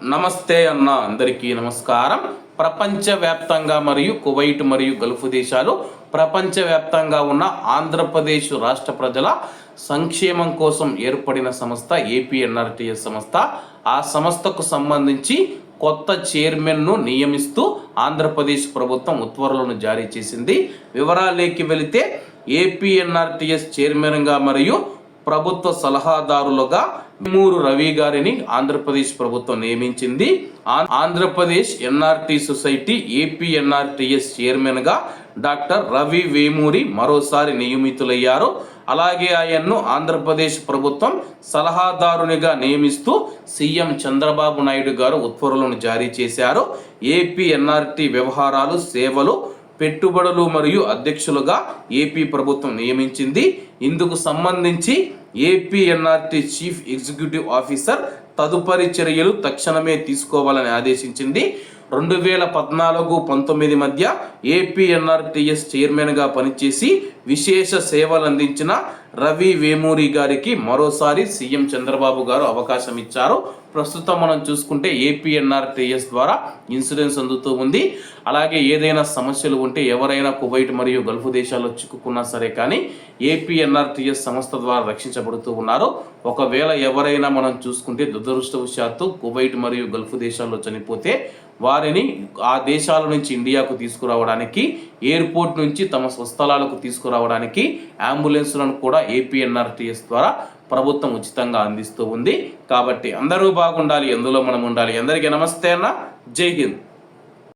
నమస్తే అన్న అందరికీ నమస్కారం. ప్రపంచవ్యాప్తంగా మరియు కువైట్ మరియు గల్ఫ్ దేశాలు ప్రపంచవ్యాప్తంగా ఉన్న ఆంధ్రప్రదేశ్ రాష్ట్ర ప్రజల సంక్షేమం కోసం ఏర్పడిన సంస్థ ఏపీఎన్ఆర్టీఎస్ సంస్థ. ఆ సంస్థకు సంబంధించి కొత్త చైర్మన్ను నియమిస్తూ ఆంధ్రప్రదేశ్ ప్రభుత్వం ఉత్తర్వులను జారీ చేసింది. వివరాలేకి వెళితే ఏపీఎన్ఆర్టీఎస్ చైర్మన్గా మరియు ప్రభుత్వ సలహాదారులుగా మూరు రవి గారిని ఆంధ్రప్రదేశ్ ప్రభుత్వం నియమించింది. Andhra Pradesh NRT society AP NRTS చైర్మన్గా డాక్టర్ రవి వేమూరి మరోసారి నియమితులయ్యారు. అలాగే ఆయన్ను ఆంధ్రప్రదేశ్ ప్రభుత్వం సలహాదారునిగా నియమిస్తూ సీఎం చంద్రబాబు నాయుడు గారు ఉత్తర్వులను జారీ చేశారు. ఏపీ ఎన్ఆర్టీ వ్యవహారాలు సేవలు పెట్టుబడులు మరియు అధ్యక్షులుగా ఏపీ ప్రభుత్వం నియమించింది. ఇందుకు సంబంధించి ఏపీఎన్ఆర్టీ చీఫ్ ఎగ్జిక్యూటివ్ ఆఫీసర్ తదుపరి చర్యలు తక్షణమే తీసుకోవాలని ఆదేశించింది. రెండు వేల పద్నాలుగు పంతొమ్మిది మధ్య ఏపీఎన్ఆర్టీఎస్ చైర్మన్గా పనిచేసి విశేష సేవలు అందించిన రవి వేమూరి గారికి మరోసారి సీఎం చంద్రబాబు గారు అవకాశం ఇచ్చారు. ప్రస్తుతం మనం చూసుకుంటే ఏపీఎన్ఆర్టీఎస్ ద్వారా ఇన్సూరెన్స్ అందుతూ ఉంది. అలాగే ఏదైనా సమస్యలు ఉంటే ఎవరైనా కువైట్ మరియు గల్ఫ్ దేశాల్లో చిక్కుకున్నా సరే కానీ ఏపీఎన్ఆర్టీఎస్ సంస్థ ద్వారా రక్షించబడుతూ ఉన్నారు. ఒకవేళ ఎవరైనా మనం చూసుకుంటే దురదృష్టవశాత్తు కువైట్ మరియు గల్ఫ్ దేశాల్లో చనిపోతే వారిని ఆ దేశాల నుంచి ఇండియాకు తీసుకురావడానికి ఎయిర్పోర్ట్ నుంచి తమ స్వస్థలాలకు తీసుకురావడానికి అంబులెన్స్లను కూడా ఏపీఎన్ఆర్టీఎస్ ద్వారా ప్రభుత్వం ఉచితంగా అందిస్తూ ఉంది. కాబట్టి అందరూ బాగుండాలి ఎందులో మనం ఉండాలి? అందరికీ నమస్తే అన్న. జై హింద్.